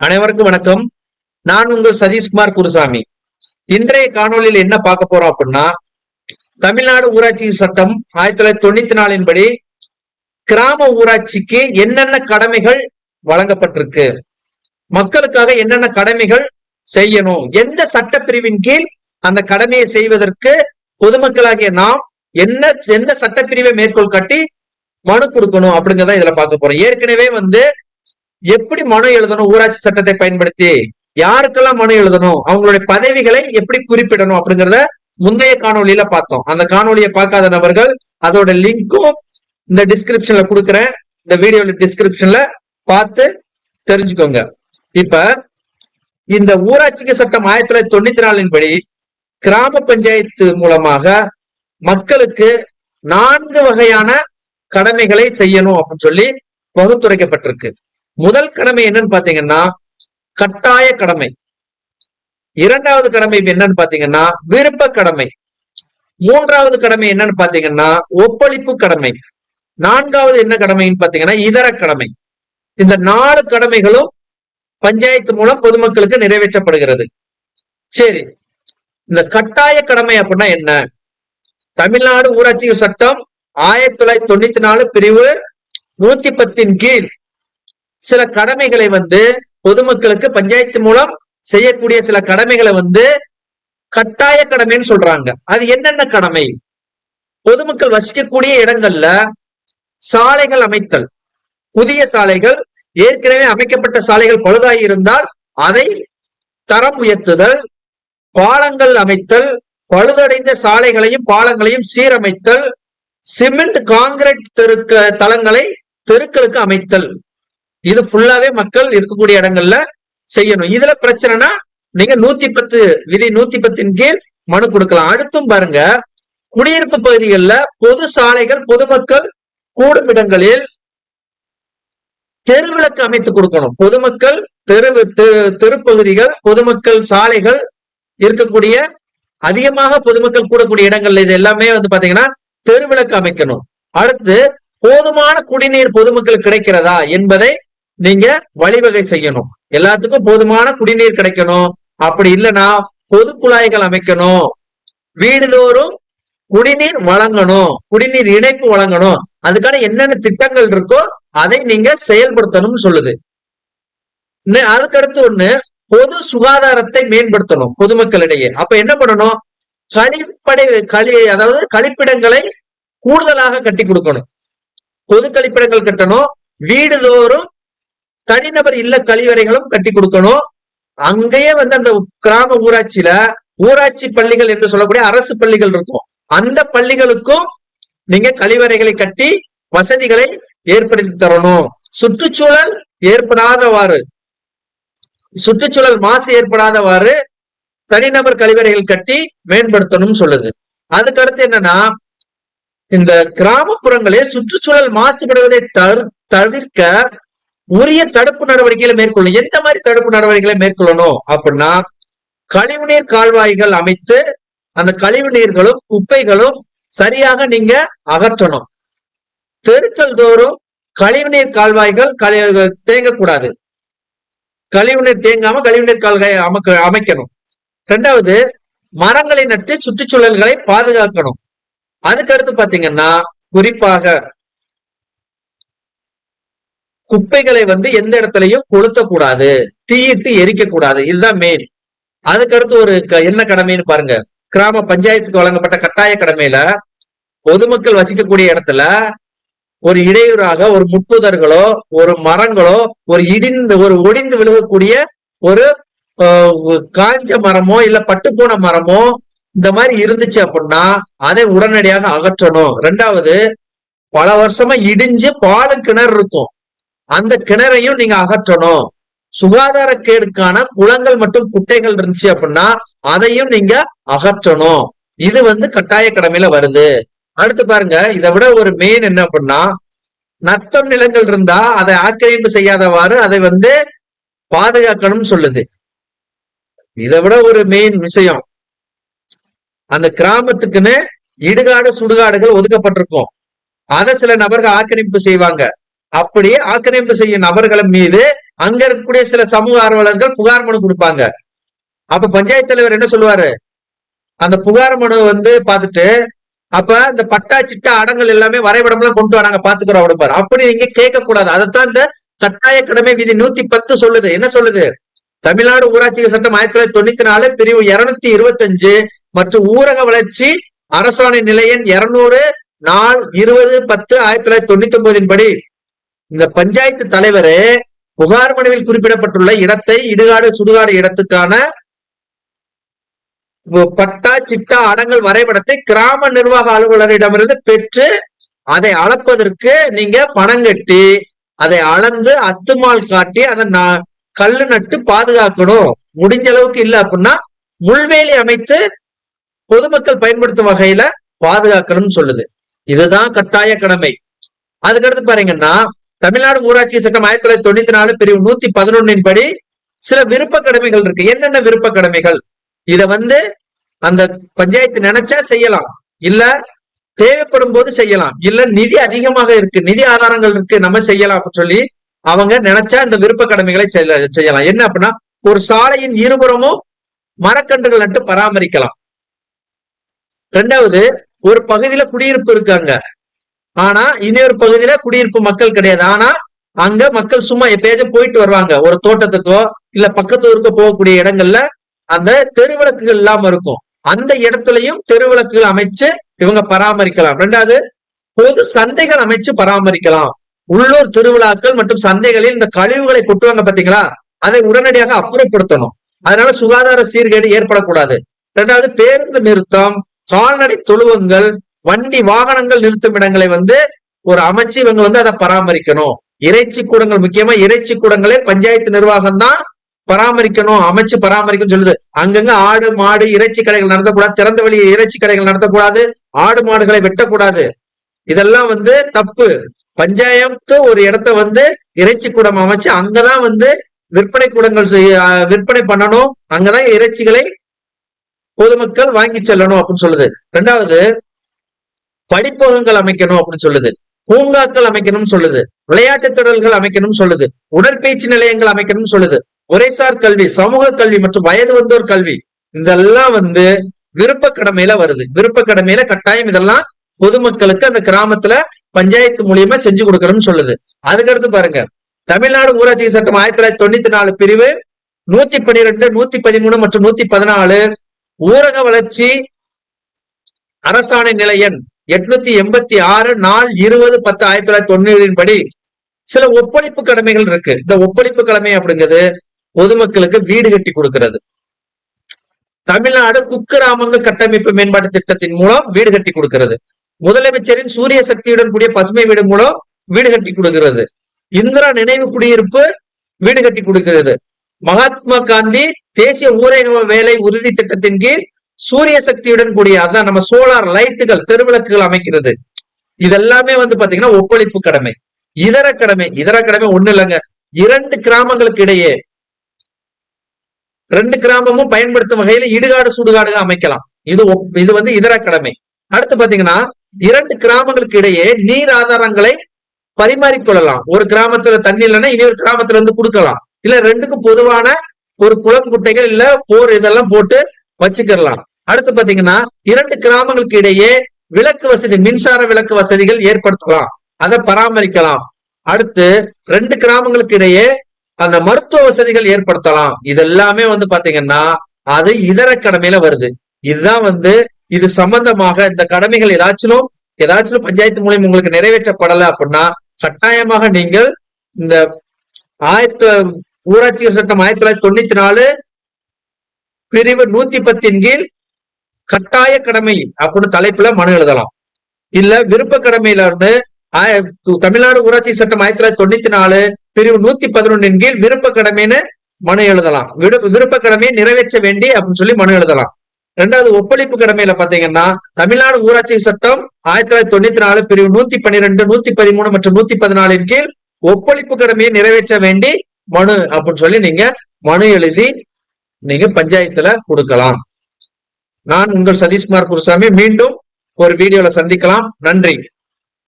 அனைவருக்கும் வணக்கம். நான் உங்கள் சதீஷ்குமார் குருசாமி. இன்றைய காணொலியில் என்ன பார்க்க போறோம் அப்படின்னா தமிழ்நாடு ஊராட்சி சட்டம் ஆயிரத்தி தொள்ளாயிரத்தி தொண்ணூத்தி நாலின் படி கிராம ஊராட்சிக்கு என்னென்ன கடமைகள் வழங்கப்பட்டிருக்கு? மக்களுக்காக என்னென்ன கடமைகள் செய்யணும்? எந்த சட்டப்பிரிவின் கீழ் அந்த கடமையை செய்வதற்கு பொதுமக்களாகிய நாம் என்ன எந்த சட்டப்பிரிவை மேற்கோள் காட்டி மனு கொடுக்கணும் அப்படிங்கிறத இதுல பார்க்க போறோம். ஏற்கனவே வந்து எப்படி மனு எழுதணும்? ஊராட்சி சட்டத்தை பயன்படுத்தி யாருக்கெல்லாம் மனு எழுதணும்? அவங்களுடைய பதவிகளை எப்படி குறிப்பிடணும் அப்படிங்கறத முந்தைய காணொலியில பார்த்தோம். அந்த காணொலியை பார்க்காத நபர்கள் அதோட லிங்க்கும் இந்த டிஸ்கிரிப்ஷன்ல கொடுக்குறேன். இந்த வீடியோல டிஸ்கிரிப்ஷன்ல பார்த்து தெரிஞ்சுக்கோங்க. இப்ப இந்த ஊராட்சிக்கு சட்டம் ஆயிரத்தி தொள்ளாயிரத்தி தொண்ணூத்தி நாலின் படி கிராம பஞ்சாயத்து மூலமாக மக்களுக்கு நான்கு வகையான கடமைகளை செய்யணும் அப்படின்னு சொல்லி வகுத்துரைக்கப்பட்டிருக்கு. முதல் கடமை என்னன்னு பாத்தீங்கன்னா கட்டாய கடமை. இரண்டாவது கடமை என்னன்னு பாத்தீங்கன்னா விருப்ப கடமை. மூன்றாவது கடமை என்னன்னு பாத்தீங்கன்னா ஒப்பளிப்பு கடமை. நான்காவது என்ன கடமைன்னு பாத்தீங்கன்னா இதர கடமை. இந்த நாலு கடமைகளும் பஞ்சாயத்து மூலம் பொதுமக்களுக்கு நிறைவேற்றப்படுகிறது. சரி இந்த கட்டாய கடமை அப்படின்னா என்ன? தமிழ்நாடு ஊராட்சி சட்டம் ஆயிரத்தி தொள்ளாயிரத்தி தொண்ணூத்தி நாலு பிரிவு நூத்தி பத்தின் கீழ் சில கடமைகளை வந்து பொதுமக்களுக்கு பஞ்சாயத்து மூலம் செய்யக்கூடிய சில கடமைகளை வந்து கட்டாய கடமைன்னு சொல்றாங்க. அது என்னென்ன கடமை? பொதுமக்கள் வசிக்கக்கூடிய இடங்கள்ல சாலைகள் அமைத்தல். புதிய சாலைகள் ஏற்கனவே அமைக்கப்பட்ட சாலைகள் பழுதாகி இருந்தால் அதை தரம் உயர்த்துதல் பாலங்கள் அமைத்தல் பழுதடைந்த சாலைகளையும் பாலங்களையும் சீரமைத்தல் சிமெண்ட் காங்கிரீட் தெருக்க தளங்களை தெருக்களுக்கு அமைத்தல். இது ஃபுல்லாவே மக்கள் இருக்கக்கூடிய இடங்கள்ல செய்யணும். இதுல பிரச்சனைனா நீங்க நூத்தி பத்து விதி நூத்தி பத்தின் கீழ் மனு கொடுக்கலாம். அடுத்தும் பாருங்க குடியிருப்பு பகுதிகளில் பொது சாலைகள் பொதுமக்கள் கூடும் இடங்களில் தெருவிளக்கு அமைத்து கொடுக்கணும். பொதுமக்கள் தெரு தெருப்பகுதிகள் பொதுமக்கள் சாலைகள் இருக்கக்கூடிய அதிகமாக பொதுமக்கள் கூடக்கூடிய இடங்கள்ல இது எல்லாமே வந்து பாத்தீங்கன்னா தெருவிளக்கு அமைக்கணும். அடுத்து போதுமான குடிநீர் பொதுமக்கள் கிடைக்கிறதா என்பதை நீங்க வழிவகை செய்யணும். எல்லாத்துக்கும் போதுமான குடிநீர் கிடைக்கணும். அப்படி இல்லைன்னா பொது குழாய்கள் அமைக்கணும். வீடுதோறும் குடிநீர் வழங்கணும். குடிநீர் இணைப்பு வழங்கணும். அதுக்கான என்னென்ன திட்டங்கள் இருக்கோ அதை நீங்க செயல்படுத்தணும்னு சொல்லுது. அதுக்கடுத்து ஒண்ணு பொது சுகாதாரத்தை மேம்படுத்தணும் பொதுமக்களிடையே. அப்ப என்ன பண்ணணும்? கழிப்படை களி அதாவது கழிப்பிடங்களை கூடுதலாக கட்டி கொடுக்கணும். பொது கழிப்பிடங்கள் கட்டணும். வீடுதோறும் தனிநபர் இல்ல கழிவறைகளும் கட்டி கொடுக்கணும். அங்கேயே வந்து அந்த கிராம ஊராட்சியில ஊராட்சி பள்ளிகள் என்று சொல்லக்கூடிய அரசு பள்ளிகள் இருக்கும். அந்த பள்ளிகளுக்கும் நீங்க கழிவறைகளை கட்டி வசதிகளை ஏற்படுத்தி தரணும். சுற்றுச்சூழல் ஏற்படாதவாறு. சுற்றுச்சூழல் மாசு ஏற்படாதவாறு தனிநபர் கழிவறைகள் கட்டி மேம்படுத்தணும்னு சொல்லுது. அதுக்கடுத்து என்னன்னா இந்த கிராமப்புறங்களில் சுற்றுச்சூழல் மாசுபடுவதை தவிர்க்க உரிய தடுப்பு நடவடிக்கைகளை மேற்கொள்ளும் எந்த மாதிரி தடுப்பு நடவடிக்கைகளை மேற்கொள்ளணும் அப்படின்னா கழிவுநீர் கால்வாய்கள் அமைத்து அந்த கழிவு நீர்களும் குப்பைகளும் சரியாக நீங்க அகற்றணும். தெருக்கள் தோறும் கழிவுநீர் கால்வாய்கள் கழி தேங்கக்கூடாது. கழிவுநீர் தேங்காம கழிவுநீர் கால்வாய் அமைக்க அமைக்கணும். ரெண்டாவது மரங்களை நட்டு சுற்றுச்சூழல்களை பாதுகாக்கணும். அதுக்கு அடுத்து பாத்தீங்கன்னா குறிப்பாக குப்பைகளை வந்து எந்த இடத்துலயும் கொளுத்தக்கூடாது தீயிட்டு எரிக்க கூடாது இதுதான் மெயின் அதுக்கடுத்து ஒரு என்ன கடமைன்னு பாருங்க. கிராம பஞ்சாயத்துக்கு வழங்கப்பட்ட கட்டாய கடமையில பொதுமக்கள் வசிக்கக்கூடிய இடத்துல ஒரு இடையூறாக ஒரு முட்புதர்களோ ஒரு மரங்களோ ஒரு இடிந்து ஒரு ஒடிந்து விழுகக்கூடிய ஒரு காஞ்ச மரமோ இல்ல பட்டுப்போன மரமோ இந்த மாதிரி இருந்துச்சு அப்படின்னா அதை உடனடியாக அகற்றணும். ரெண்டாவது பல வருஷமா இடிஞ்சு பாலு கிணறு இருக்கும். அந்த கிணறையும் நீங்க அகற்றணும். சுகாதார கேடுக்கான குளங்கள் மற்றும் குட்டைகள் இருந்துச்சு அப்படின்னா அதையும் நீங்க அகற்றணும். இது வந்து கட்டாய கடமையில வருது. அடுத்து பாருங்க இதை விட ஒரு மெயின் என்ன அப்படின்னா நத்தம் நிலங்கள் இருந்தா அதை ஆக்கிரமிப்பு செய்யாதவாறு அதை வந்து பாதுகாக்கணும்னு சொல்லுது. இதை விட ஒரு மெயின் விஷயம். அந்த கிராமத்துக்குன்னு இடுகாடு சுடுகாடுகள் ஒதுக்கப்பட்டிருக்கும். அதை சில நபர்கள் ஆக்கிரமிப்பு செய்வாங்க. அப்படியே ஆக்கிரமிப்பு செய்யும் நபர்கள் மீது அங்க இருக்கக்கூடிய சில சமூக ஆர்வலர்கள் புகார் மனு கொடுப்பாங்க. அப்ப பஞ்சாயத்து தலைவர் என்ன சொல்லுவாரு? அந்த புகார் மனு வந்து பார்த்துட்டு அப்ப இந்த பட்டா சிட்டா அடங்கள் எல்லாமே வரைபடம் எல்லாம் கொண்டு வராங்க பாத்துக்கிறோம் அப்படிப்பாரு அப்படி நீங்க கேட்க கூடாது அதைத்தான் இந்த கட்டாய கடமை விதி நூத்தி பத்து சொல்லுது. என்ன சொல்லுது? தமிழ்நாடு ஊராட்சி சட்டம் ஆயிரத்தி தொள்ளாயிரத்தி தொண்ணூத்தி நாலு பிரிவு இருநூத்தி இருபத்தஞ்சு மற்றும் ஊரக வளர்ச்சி அரசாணை நிலையம் இருநூறு நாள் இருபது பத்து ஆயிரத்தி தொள்ளாயிரத்தி தொண்ணூத்தி ஒன்பதின் படி. இந்த பஞ்சாயத்து தலைவரு புகார் மனுவில் குறிப்பிடப்பட்டுள்ள இடத்தை இடுகாடு சுடுகாடு இடத்துக்கான பட்டா சிட்டா அடங்கல் வரைபடத்தை கிராம நிர்வாக அலுவலரிடமிருந்து பெற்று அதை அளப்பதற்கு நீங்க பணம் கட்டி அதை அளந்து அத்துமால் காட்டி அதை கல்லு நட்டு பாதுகாக்கணும். முடிஞ்ச அளவுக்கு இல்ல அப்படின்னா முள்வேலி அமைத்து பொதுமக்கள் பயன்படுத்தும் வகையில பாதுகாக்கணும்னு சொல்லுது. இதுதான் கட்டாய கடமை. அதுக்கடுத்து பாருங்கன்னா தமிழ்நாடு ஊராட்சி சட்டம் ஆயிரத்தி தொள்ளாயிரத்தி தொண்ணூத்தி நாலு பிரிவு நூத்தி பதினொன்னின் படி சில விருப்ப கடமைகள் இருக்கு. என்னென்ன விருப்ப கடமைகள்? இத வந்து அந்த பஞ்சாயத்து நினைச்சா செய்யலாம். இல்ல தேவைப்படும் போது செய்யலாம். இல்ல நிதி அதிகமாக இருக்கு நிதி ஆதாரங்கள் இருக்கு நம்ம செய்யலாம் அப்படின்னு சொல்லி அவங்க நினைச்சா இந்த விருப்ப கடமைகளை செய்யலாம். என்ன அப்படின்னா ஒரு சாலையின் இருபுறமும் மரக்கன்றுகள் நட்டு பராமரிக்கலாம். ரெண்டாவது ஒரு பகுதியில குடியிருப்பு இருக்காங்க ஆனா இன்னொரு பகுதியில குடியிருப்பு மக்கள் கிடையாது. ஆனா அங்க மக்கள் சும்மா எப்பயாச்சும் போயிட்டு வருவாங்க. ஒரு தோட்டத்துக்கோ இல்ல பக்கத்து ஊருக்கோ போகக்கூடிய இடங்கள்ல அந்த தெருவிளக்குகள் இல்லாம இருக்கும். அந்த இடத்துலயும் தெருவிளக்குகள் அமைச்சு இவங்க பராமரிக்கலாம். ரெண்டாவது பொது சந்தைகள் அமைச்சு பராமரிக்கலாம். உள்ளூர் திருவிழாக்கள் மற்றும் சந்தைகளில் இந்த கழிவுகளை கொட்டுவாங்க பாத்தீங்களா? அதை உடனடியாக அப்புறப்படுத்தணும். அதனால சுகாதார சீர்கேடு ஏற்படக்கூடாது. ரெண்டாவது பேருந்து நிறுத்தம் கால்நடை தொழுவங்கள் வண்டி வாகனங்கள் நிறுத்தும் இடங்களை வந்து ஒரு அமைச்சு இவங்க வந்து அதை பராமரிக்கணும். இறைச்சி கூடங்கள் முக்கியமா இறைச்சி கூடங்களே பஞ்சாயத்து நிர்வாகம் தான் பராமரிக்கணும் அமைச்சு பராமரிக்கணும் சொல்லுது. அங்கங்க ஆடு மாடு இறைச்சி கடைகள் நடத்தக்கூடாது திறந்த வெளி இறைச்சி கடைகள் நடத்தக்கூடாது ஆடு மாடுகளை வெட்டக்கூடாது. இதெல்லாம் வந்து தப்பு. பஞ்சாயத்து ஒரு இடத்த வந்து இறைச்சி கூடம் அமைச்சு அங்கதான் வந்து விற்பனை கூடங்கள் விற்பனை பண்ணணும். அங்கதான் இறைச்சிகளை பொதுமக்கள் வாங்கி செல்லணும் அப்படின்னு சொல்லுது. ரெண்டாவது படிப்பகங்கள் அமைக்கணும் அப்படின்னு சொல்லுது. பூங்காக்கள் அமைக்கணும்னு சொல்லுது. விளையாட்டு தொடர்கள் அமைக்கணும்னு சொல்லுது. உடற்பயிற்சி நிலையங்கள் அமைக்கணும்னு சொல்லுது. உரைசார் கல்வி சமூக கல்வி மற்றும் வயது வந்தோர் கல்வி. இதெல்லாம் வந்து விருப்ப கடமையில வருது. விருப்ப கடமையில கட்டாயம் இதெல்லாம் பொதுமக்களுக்கு அந்த கிராமத்துல பஞ்சாயத்து மூலியமா செஞ்சு கொடுக்கணும்னு சொல்லுது. அதுக்கடுத்து பாருங்க. தமிழ்நாடு ஊராட்சி சட்டம் ஆயிரத்தி தொள்ளாயிரத்தி தொண்ணூத்தி நாலு பிரிவு நூத்தி பன்னிரெண்டு நூத்தி பதிமூணு மற்றும் நூத்தி பதினாலு ஊரக வளர்ச்சி அரசாணை நிலையன் எட்நூத்தி எண்பத்தி ஆறு நாள் இருபது பத்து ஆயிரத்தி தொள்ளாயிரத்தி தொண்ணூறின் படி சில ஒப்படைப்பு கடமைகள் இருக்கு. இந்த ஒப்படைப்பு கடமை அப்படிங்கிறது பொதுமக்களுக்கு வீடு கட்டி கொடுக்கிறது. தமிழ்நாடு குக்கிராமங்கள் கட்டமைப்பு மேம்பாட்டு திட்டத்தின் மூலம் வீடு கட்டி கொடுக்கிறது. முதலமைச்சரின் சூரிய சக்தியுடன் கூடிய பசுமை வீடு மூலம் வீடு கட்டி கொடுக்கிறது. இந்திரா நினைவு குடியிருப்பு வீடு கட்டி கொடுக்கிறது. மகாத்மா காந்தி தேசிய ஊரக வேலை உறுதி திட்டத்தின் கீழ் சூரிய சக்தியுடன் கூடிய அதான் நம்ம சோலார் லைட்டுகள் தெருவிளக்குகள் அமைக்கிறது. இதெல்லாமே வந்து பாத்தீங்கன்னா ஒப்பளிப்பு கடமை. இதர கடமை இதர கடமை ஒண்ணு இல்லைங்க. இரண்டு கிராமங்களுக்கு இடையே ரெண்டு கிராமமும் பயன்படுத்தும் வகையில இடுகாடு சுடுகாடுகள் அமைக்கலாம். இது இது வந்து இதர கடமை. அடுத்து பாத்தீங்கன்னா இரண்டு கிராமங்களுக்கு இடையே நீர் ஆதாரங்களை பரிமாறிக்கொள்ளலாம். ஒரு கிராமத்துல தண்ணி இல்லைன்னா இனி ஒரு கிராமத்துல இருந்து கொடுக்கலாம். இல்ல ரெண்டுக்கும் பொதுவான ஒரு குளம் குட்டைகள் இல்ல போர் இதெல்லாம் போட்டு வச்சுக்கலாம் அடுத்து பாத்தீங்கன்னா இரண்டு கிராமங்களுக்கு இடையே விளக்கு வசதி மின்சார விளக்கு வசதிகள் ஏற்படுத்தலாம். அதை பராமரிக்கலாம். அடுத்து ரெண்டு கிராமங்களுக்கு இடையே அந்த மருத்துவ வசதிகள் ஏற்படுத்தலாம். இது எல்லாமே வந்து பாத்தீங்கன்னா அது இதர கடமையில வருது. இதுதான் வந்து இது சம்பந்தமாக இந்த கடமைகள் ஏதாச்சும் ஏதாச்சும் பஞ்சாயத்து மூலியம் உங்களுக்கு நிறைவேற்றப்படல அப்படின்னா கட்டாயமாக நீங்கள் இந்த ஆயிரத்தி ஊராட்சி சட்டம் ஆயிரத்தி தொள்ளாயிரத்தி தொண்ணூத்தி நாலு பிரிவு நூத்தி பத்தின் கீழ் கட்டாய கடமை. அப்படின்னு தலைப்புல மனு எழுதலாம். இல்ல விருப்ப கடமையில இருந்து தமிழ்நாடு ஊராட்சி சட்டம் ஆயிரத்தி தொள்ளாயிரத்தி தொண்ணூத்தி நாலு பிரிவு நூத்தி பதினொன்னின் கீழ் விருப்ப கடமைன்னு மனு எழுதலாம். விருப்ப கடமையை நிறைவேற்ற வேண்டி அப்படின்னு சொல்லி மனு எழுதலாம். ரெண்டாவது ஒப்பளிப்பு கடமையில பாத்தீங்கன்னா தமிழ்நாடு ஊராட்சி சட்டம் ஆயிரத்தி தொள்ளாயிரத்தி தொண்ணூத்தி நாலு பிரிவு நூத்தி பன்னிரெண்டு நூத்தி பதிமூணு மற்றும் நூத்தி பதினாலின் கீழ் ஒப்பளிப்பு கடமையை நிறைவேற்ற வேண்டி மனு அப்படின்னு சொல்லி நீங்க மனு எழுதி நீங்க பஞ்சாயத்துல கொடுக்கலாம். நான் உங்கள் சதீஷ்குமார் குருசாமி மீண்டும் ஒரு வீடியோல சந்திக்கலாம். நன்றி.